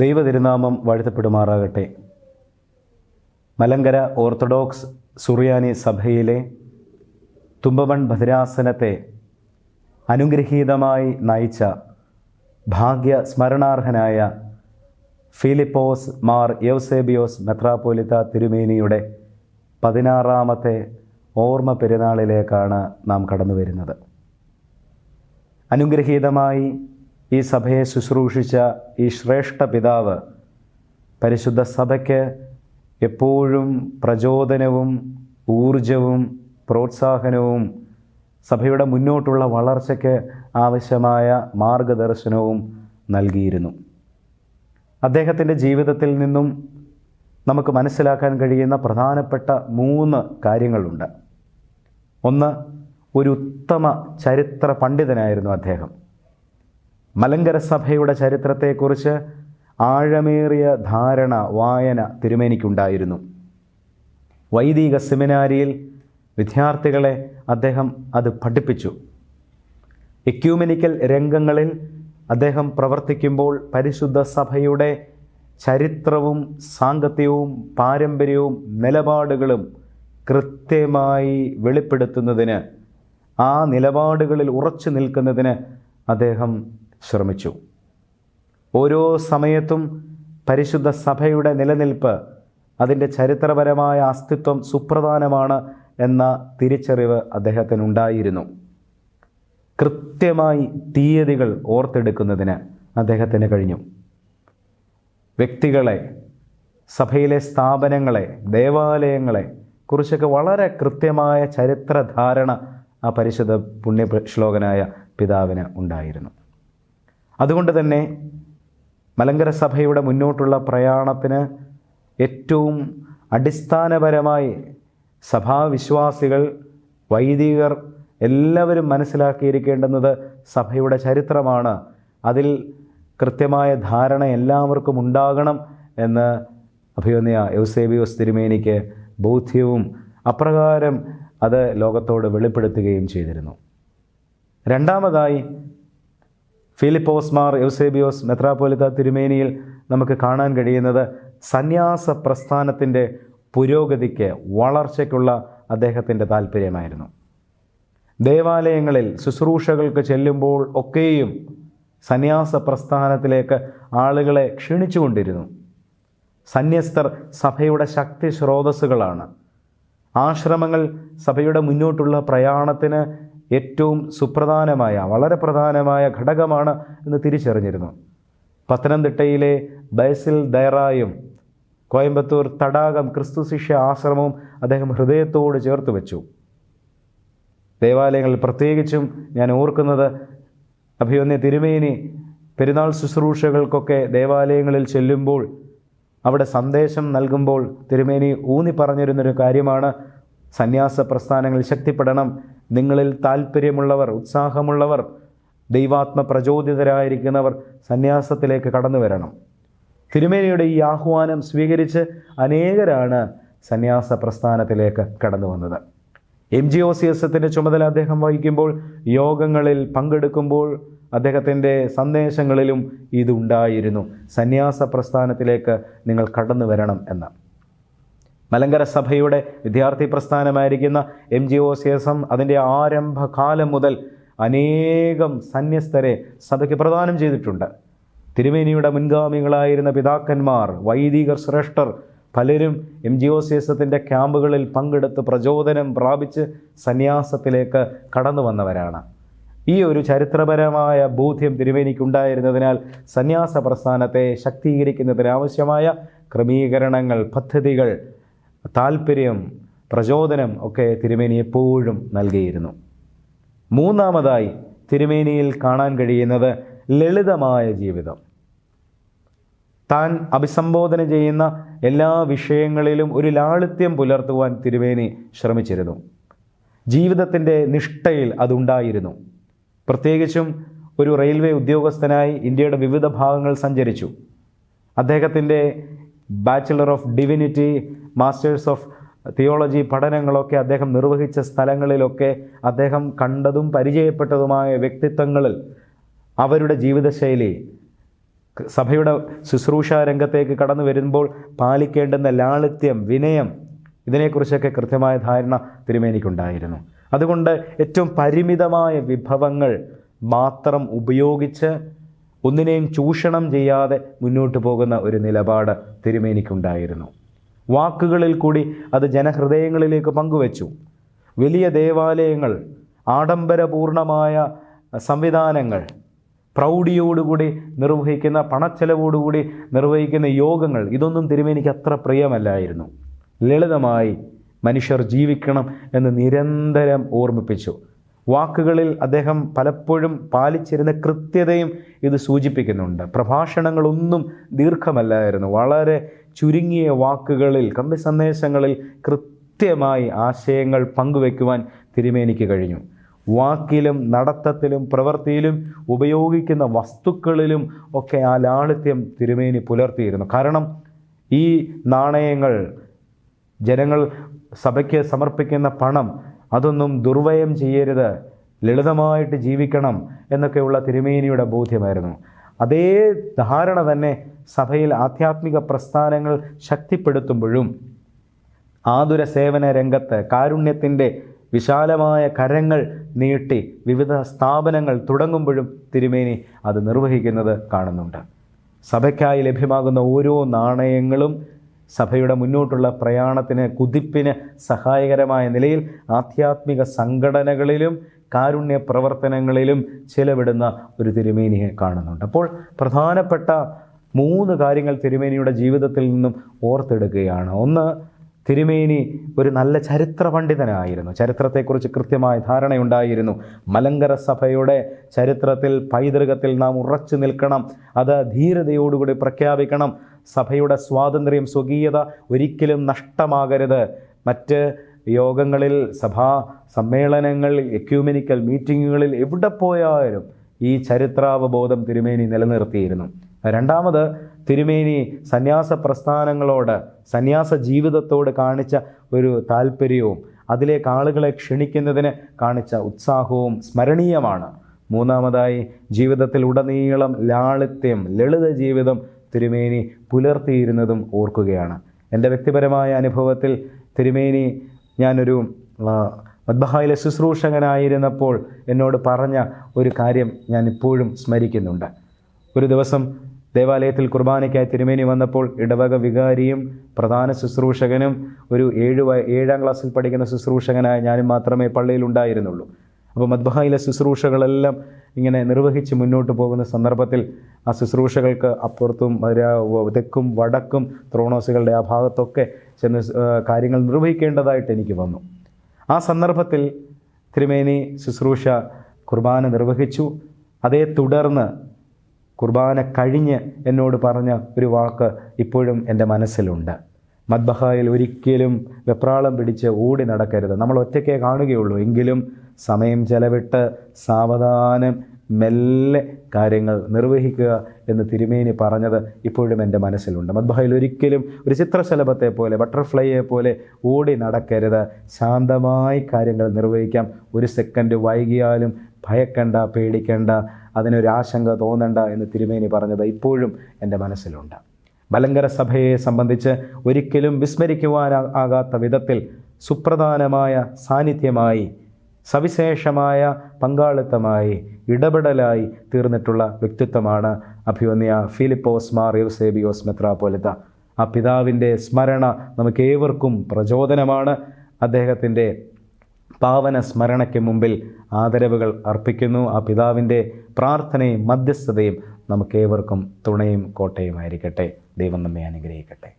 ദൈവതിരുനാമം വാഴ്ത്തപ്പെടുമാറാകട്ടെ. മലങ്കര ഓർത്തഡോക്സ് സുറിയാനി സഭയിലെ തുമ്പവൺ ഭദ്രാസനത്തെ അനുഗ്രഹീതമായി നയിച്ച ഭാഗ്യ സ്മരണാർഹനായ ഫിലിപ്പോസ് മാർ യോസേബിയോസ് മെത്രാപ്പോലിത്ത തിരുമേനിയുടെ പതിനാറാമത്തെ ഓർമ്മ പെരുന്നാളിലേക്കാണ് നാം കടന്നു വരുന്നത് അനുഗ്രഹീതമായി ഈ സഭയെ ശുശ്രൂഷിച്ച ഈ ശ്രേഷ്ഠ പിതാവ് പരിശുദ്ധ സഭയ്ക്ക് എപ്പോഴും പ്രചോദനവും ഊർജവും പ്രോത്സാഹനവും സഭയുടെ മുന്നോട്ടുള്ള വളർച്ചയ്ക്ക് ആവശ്യമായ മാർഗദർശനവും നൽകിയിരുന്നു. അദ്ദേഹത്തിന്റെ ജീവിതത്തിൽ നിന്നും നമുക്ക് മനസ്സിലാക്കാൻ കഴിയുന്ന പ്രധാനപ്പെട്ട മൂന്ന് കാര്യങ്ങളുണ്ട്. ഒന്ന് ഒരു ഉത്തമ ചരിത്ര പണ്ഡിതനായിരുന്നു അദ്ദേഹം. മലങ്കര സഭയുടെ ചരിത്രത്തെക്കുറിച്ച് ആഴമേറിയ ധാരണ വായന തിരുമേനിക്കുണ്ടായിരുന്നു. വൈദിക സെമിനാരിയിൽ വിദ്യാർത്ഥികളെ അദ്ദേഹം അത് പഠിപ്പിച്ചു. എക്യൂമെനിക്കൽ രംഗങ്ങളിൽ അദ്ദേഹം പ്രവർത്തിക്കുമ്പോൾ പരിശുദ്ധ സഭയുടെ ചരിത്രവും സാങ്കത്യവും പാരമ്പര്യവും നിലപാടുകളും കൃത്യമായി വെളിപ്പെടുത്തുന്നതിന് ആ നിലപാടുകളിൽ ഉറച്ചു നിൽക്കുന്നതിന് അദ്ദേഹം ശ്രമിച്ചു. ഓരോ സമയത്തും പരിശുദ്ധ സഭയുടെ നിലനിൽപ്പ് അതിന്റെ ചരിത്രപരമായ അസ്തിത്വം സുപ്രധാനമാണ് എന്ന തിരിച്ചറിവ് അദ്ദേഹത്തിനുണ്ടായിരുന്നു. കൃത്യമായി തീയതികൾ ഓർത്തെടുക്കുന്നതിന് അദ്ദേഹത്തിന് കഴിഞ്ഞു. വ്യക്തികളെ സഭയിലെ സ്ഥാപനങ്ങളെ ദേവാലയങ്ങളെ കുറിച്ചൊക്കെ വളരെ കൃത്യമായ ചരിത്രധാരണ ആ പരിശുദ്ധ പുണ്യ ശ്ലോകനായ പിതാവിന് ഉണ്ടായിരുന്നു. അതുകൊണ്ട് തന്നെ മലങ്കര സഭയുടെ മുന്നോട്ടുള്ള പ്രയാണത്തിന് ഏറ്റവും അടിസ്ഥാനപരമായി സഭാവിശ്വാസികൾ വൈദികർ എല്ലാവരും മനസ്സിലാക്കിയിരിക്കേണ്ടുന്നത് സഭയുടെ ചരിത്രമാണ്. അതിൽ കൃത്യമായ ധാരണ എല്ലാവർക്കും ഉണ്ടാകണം എന്ന് അഭിയോന്യ യൗസേബിയോസ് തിരുമേനിക്ക് ബോധ്യവും അപ്രകാരം അത് ലോകത്തോട് വെളിപ്പെടുത്തുകയും ചെയ്തിരുന്നു. രണ്ടാമതായി ഫിലിപ്പോസ് മാർ യൗസേബിയോസ് മെത്രാപ്പോലിത്ത തിരുമേനിയിൽ നമുക്ക് കാണാൻ കഴിയുന്നത് സന്യാസ പ്രസ്ഥാനത്തിന്റെ പുരോഗതിക്ക് വളർച്ചയ്ക്കുള്ള അദ്ദേഹത്തിന്റെ താല്പര്യമായിരുന്നു. ദേവാലയങ്ങളിൽ ശുശ്രൂഷകൾക്ക് ചെല്ലുമ്പോൾ ഒക്കെയും സന്യാസ പ്രസ്ഥാനത്തിലേക്ക് ആളുകളെ ക്ഷണിച്ചുകൊണ്ടിരുന്നു. സന്യസ്തർ സഭയുടെ ശക്തി സ്രോതസ്സുകളാണ്. ആശ്രമങ്ങൾ സഭയുടെ മുന്നോട്ടുള്ള പ്രയാണത്തിന് ഏറ്റവും സുപ്രധാനമായ വളരെ പ്രധാനമായ ഘടകമാണ് എന്ന് തിരിച്ചറിഞ്ഞിരുന്നു. പത്തനംതിട്ടയിലെ ബൈസിൽ ദയറായും കോയമ്പത്തൂർ തടാകം ക്രിസ്തു ശിഷ്യ ആശ്രമവും അദ്ദേഹം ഹൃദയത്തോട് ചേർത്ത് വെച്ചു. ദേവാലയങ്ങളിൽ പ്രത്യേകിച്ചും ഞാൻ ഓർക്കുന്നത് അഭിമന്യ തിരുമേനി പെരുന്നാൾ ശുശ്രൂഷകൾക്കൊക്കെ ദേവാലയങ്ങളിൽ ചെല്ലുമ്പോൾ അവിടെ സന്ദേശം നൽകുമ്പോൾ തിരുമേനി ഊന്നി പറഞ്ഞിരുന്നൊരു കാര്യമാണ് സന്യാസ പ്രസ്ഥാനങ്ങൾ ശക്തിപ്പെടണം നിങ്ങളിൽ താല്പര്യമുള്ളവർ ഉത്സാഹമുള്ളവർ ദൈവാത്മ പ്രചോദിതരായിരിക്കുന്നവർ സന്യാസത്തിലേക്ക് കടന്നു വരണം. തിരുമേനിയുടെ ഈ ആഹ്വാനം സ്വീകരിച്ച് അനേകരാണ് സന്യാസ പ്രസ്ഥാനത്തിലേക്ക് കടന്നു വന്നത്. M G O C S എത്തിന്റെ ചുമതല അദ്ദേഹം വഹിക്കുമ്പോൾ യോഗങ്ങളിൽ പങ്കെടുക്കുമ്പോൾ അദ്ദേഹത്തിന്റെ സന്ദേശങ്ങളിലും ഇതുണ്ടായിരുന്നു. സന്യാസ പ്രസ്ഥാനത്തിലേക്ക് നിങ്ങൾ കടന്നു വരണം എന്ന്. മലങ്കര സഭയുടെ വിദ്യാർത്ഥി പ്രസ്ഥാനമായിരിക്കുന്ന M G O C S M അതിന്റെ ആരംഭകാലം മുതൽ അനേകം സന്യസ്തരെ സഭയ്ക്ക് പ്രദാനം ചെയ്തിട്ടുണ്ട്. തിരുമേനിയുടെ മുൻഗാമികളായിരുന്ന പിതാക്കന്മാർ വൈദികർ ശ്രേഷ്ഠർ പലരും M G O C S എത്തിന്റെ ക്യാമ്പുകളിൽ പങ്കെടുത്ത് പ്രചോദനം പ്രാപിച്ച് സന്യാസത്തിലേക്ക് കടന്നു വന്നവരാണ്. ഈ ഒരു ചരിത്രപരമായ ബോധ്യം തിരുമേനിക്കുണ്ടായിരുന്നതിനാൽ സന്യാസ പ്രസ്ഥാനത്തെ ശക്തീകരിക്കുന്നതിനാവശ്യമായ ക്രമീകരണങ്ങൾ പദ്ധതികൾ താല്പര്യം പ്രചോദനം ഒക്കെ തിരുമേനി എപ്പോഴും നൽകിയിരുന്നു. മൂന്നാമതായി തിരുമേനിയിൽ കാണാൻ കഴിയുന്നത് ലളിതമായ ജീവിതം. താൻ അഭിസംബോധന ചെയ്യുന്ന എല്ലാ വിഷയങ്ങളിലും ഒരു ലാളിത്യം പുലർത്തുവാൻ തിരുവേനി ശ്രമിച്ചിരുന്നു. ജീവിതത്തിന്റെ നിഷ്ഠയിൽ അതുണ്ടായിരുന്നു. പ്രത്യേകിച്ചും ഒരു റെയിൽവേ ഉദ്യോഗസ്ഥനായി ഇന്ത്യയുടെ വിവിധ ഭാഗങ്ങൾ സഞ്ചരിച്ചു. അദ്ദേഹത്തിന്റെ bachelor of divinity masters of theology പഠനങ്ങളൊക്കെ അദ്ദേഹം നിർവഹിച്ച സ്ഥലങ്ങളിലൊക്കെ അദ്ദേഹം കണ്ടതും പരിചയപ്പെട്ടതുമായ വ്യക്തിത്വങ്ങളിൽ അവരുടെ ജീവിതശൈലി സഭയുടെ ശുശ്രൂഷ രംഗത്തേക്ക് കടന്നു വരുമ്പോൾ പാലിക്കേണ്ടുന്ന ലാളിത്യം വിനയം ഇതിനെക്കുറിച്ചൊക്കെ കൃത്യമായ ധാരണ തിരുമേനിക്കുണ്ടായിരുന്നു. അതുകൊണ്ട് ഏറ്റവും പരിമിതമായ വിഭവങ്ങൾ മാത്രം ഉപയോഗിച്ച് ഒന്നിനെയും ചൂഷണം ചെയ്യാതെ മുന്നോട്ട് പോകുന്ന ഒരു നിലപാട് തിരുമേനിക്കുണ്ടായിരുന്നു. വാക്കുകളിൽ കൂടി അത് ജനഹൃദയങ്ങളിലേക്ക് പങ്കുവച്ചു. വലിയ ദേവാലയങ്ങൾ ആഡംബരപൂർണമായ സംവിധാനങ്ങൾ പ്രൗഢിയോടുകൂടി നിർവഹിക്കുന്ന പണച്ചെലവോടുകൂടി നിർവഹിക്കുന്ന യോഗങ്ങൾ ഇതൊന്നും തിരുമേനിക്ക് അത്ര പ്രിയമല്ലായിരുന്നു. ലളിതമായി മനുഷ്യർ ജീവിക്കണം എന്ന് നിരന്തരം ഓർമ്മിപ്പിച്ചു. വാക്കുകളിൽ അദ്ദേഹം പലപ്പോഴും പാലിച്ചിരുന്ന കൃത്യതയും ഇത് സൂചിപ്പിക്കുന്നുണ്ട്. പ്രഭാഷണങ്ങളൊന്നും ദീർഘമല്ലായിരുന്നു. വളരെ ചുരുങ്ങിയ വാക്കുകളിൽ കമ്പി സന്ദേശങ്ങളിൽ കൃത്യമായി ആശയങ്ങൾ പങ്കുവെക്കുവാൻ തിരുമേനിക്ക് കഴിഞ്ഞു. വാക്കിലും നടത്തത്തിലും പ്രവൃത്തിയിലും ഉപയോഗിക്കുന്ന വസ്തുക്കളിലും ഒക്കെ ആ ലാളിത്യം തിരുമേനി പുലർത്തിയിരുന്നു. കാരണം ഈ നാണയങ്ങൾ ജനങ്ങൾ സഭയ്ക്ക് സമർപ്പിക്കുന്ന പണം അതൊന്നും ദുർവയം ചെയ്യരുത്. ലളിതമായിട്ട് ജീവിക്കണം എന്നൊക്കെയുള്ള തിരുമേനിയുടെ ബോധ്യമായിരുന്നു. അതേ ധാരണ തന്നെ സഭയിൽ ആധ്യാത്മിക പ്രസ്ഥാനങ്ങൾ ശക്തിപ്പെടുത്തുമ്പോഴും ആതുര സേവന രംഗത്ത് കാരുണ്യത്തിന്റെ വിശാലമായ കരങ്ങൾ നീട്ടി വിവിധ സ്ഥാപനങ്ങൾ തുടങ്ങുമ്പോഴും തിരുമേനി അത് നിർവഹിക്കുന്നത് കാണുന്നുണ്ട്. സഭയ്ക്കായി ലഭ്യമാകുന്ന ഓരോ നാണയങ്ങളും സഭയുടെ മുന്നോട്ടുള്ള പ്രയാണത്തിന് കുതിപ്പിന് സഹായകരമായ നിലയിൽ ആധ്യാത്മിക സംഘടനകളിലും കാരുണ്യ പ്രവർത്തനങ്ങളിലും ചിലവിടുന്ന ഒരു തിരുമേനിയെ കാണുന്നുണ്ട്. അപ്പോൾ പ്രധാനപ്പെട്ട മൂന്ന് കാര്യങ്ങൾ തിരുമേനിയുടെ ജീവിതത്തിൽ നിന്നും ഓർത്തെടുക്കുകയാണ്. ഒന്ന് തിരുമേനി ഒരു നല്ല ചരിത്ര പണ്ഡിതനായിരുന്നു. ചരിത്രത്തെക്കുറിച്ച് കൃത്യമായ ധാരണയുണ്ടായിരുന്നു. മലങ്കര സഭയുടെ ചരിത്രത്തിൽ പൈതൃകത്തിൽ നാം ഉറച്ചു നിൽക്കണം. അത് ധീരതയോടുകൂടി പ്രഖ്യാപിക്കണം. സഭയുടെ സ്വാതന്ത്ര്യം സ്വകീയത ഒരിക്കലും നഷ്ടമാകരുത്. മറ്റ് യോഗങ്ങളിൽ സഭാ സമ്മേളനങ്ങളിൽ എക്യൂമെനിക്കൽ മീറ്റിങ്ങുകളിൽ എവിടെ പോയാലും ഈ ചരിത്രാവബോധം തിരുമേനി നിലനിർത്തിയിരുന്നു. രണ്ടാമത് തിരുമേനി സന്യാസ പ്രസ്ഥാനങ്ങളോട് സന്യാസ ജീവിതത്തോട് കാണിച്ച ഒരു താല്പര്യവും അതിലേക്ക് ആളുകളെ ക്ഷണിക്കുന്നതിന് കാണിച്ച ഉത്സാഹവും സ്മരണീയമാണ്. മൂന്നാമതായി ജീവിതത്തിൽ ഉടനീളം ലാളിത്യം ലളിത ജീവിതം തിരുമേനി പുലർത്തിയിരുന്നതും ഓർക്കുകയാണ്. എന്റെ വ്യക്തിപരമായ അനുഭവത്തിൽ തിരുമേനി ഞാനൊരു മദ്ബഹായിലെ ശുശ്രൂഷകനായിരുന്നപ്പോൾ എന്നോട് പറഞ്ഞ ഒരു കാര്യം ഞാൻ ഇപ്പോഴും സ്മരിക്കുന്നുണ്ട്. ഒരു ദിവസം ദേവാലയത്തിൽ കുർബാനയ്ക്കായി തിരുമേനി വന്നപ്പോൾ ഇടവക വികാരിയും പ്രധാന ശുശ്രൂഷകനും ഒരു ഏഴ് ഏഴാം ക്ലാസ്സിൽ പഠിക്കുന്ന ശുശ്രൂഷകനായ ഞാനും മാത്രമേ പള്ളിയിൽ ഉണ്ടായിരുന്നുള്ളൂ. അപ്പോൾ മദ്ബഹായിലെ ശുശ്രൂഷകളെല്ലാം ഇങ്ങനെ നിർവഹിച്ച് മുന്നോട്ട് പോകുന്ന സന്ദർഭത്തിൽ ആ ശുശ്രൂഷകൾക്ക് അപ്പുറത്തും തെക്കും വടക്കും ത്രോണോസുകളുടെ ആ ഭാഗത്തൊക്കെ ചെന്ന് കാര്യങ്ങൾ നിർവഹിക്കേണ്ടതായിട്ട് എനിക്ക് വന്നു. ആ സന്ദർഭത്തിൽ തിരുമേനി ശുശ്രൂഷ കുർബാന നിർവഹിച്ചു. അതേ തുടർന്ന് കുർബാന കഴിഞ്ഞ് എന്നോട് പറഞ്ഞ ഒരു വാക്ക് ഇപ്പോഴും എന്റെ മനസ്സിലുണ്ട്. മദ്ബഹായിൽ ഒരിക്കലും വെപ്രാളം പിടിച്ച് ഓടി നടക്കരുത്. നമ്മൾ ഒറ്റയ്ക്കേ കാണുകയുള്ളൂ. എങ്കിലും സമയം ചെലവിട്ട് സാവധാനം മെല്ലെ കാര്യങ്ങൾ നിർവഹിക്കുക എന്ന് തിരുമേനി പറഞ്ഞത് ഇപ്പോഴും എന്റെ മനസ്സിലുണ്ട്. മദ്ബായിൽ ഒരിക്കലും ഒരു ചിത്രശലഭത്തെ പോലെ ബട്ടർഫ്ലൈയെ പോലെ ഓടി നടക്കരുത്. ശാന്തമായി കാര്യങ്ങൾ നിർവഹിക്കാം. ഒരു സെക്കൻഡ് വൈകിയാലും ഭയക്കണ്ട പേടിക്കണ്ട അതിനൊരാശങ്ക തോന്നണ്ട എന്ന് തിരുമേനി പറഞ്ഞത് ഇപ്പോഴും എന്റെ മനസ്സിലുണ്ട്. ബലങ്കര സഭയെ സംബന്ധിച്ച് ഒരിക്കലും വിസ്മരിക്കുവാനാകാത്ത വിധത്തിൽ സുപ്രധാനമായ സാന്നിധ്യമായി സവിശേഷമായ പങ്കാളിത്തമായി ഇടപെടലായി തീർന്നിട്ടുള്ള വ്യക്തിത്വമാണ് അഭിവന്യ ഫിലിപ്പോസ് മാർ യൂസേബിയോസ് മെത്രാപോലിത്ത ആ പിതാവിന്റെ സ്മരണ നമുക്കേവർക്കും പ്രചോദനമാണ്. അദ്ദേഹത്തിന്റെ പാവന സ്മരണയ്ക്ക് മുമ്പിൽ ആദരവുകൾ അർപ്പിക്കുന്നു. ആ പിതാവിന്റെ പ്രാർത്ഥനയും മധ്യസ്ഥതയും നമുക്കേവർക്കും തുണയും കോട്ടയുമായിരിക്കട്ടെ. ദൈവം നമ്മെ അനുഗ്രഹിക്കട്ടെ.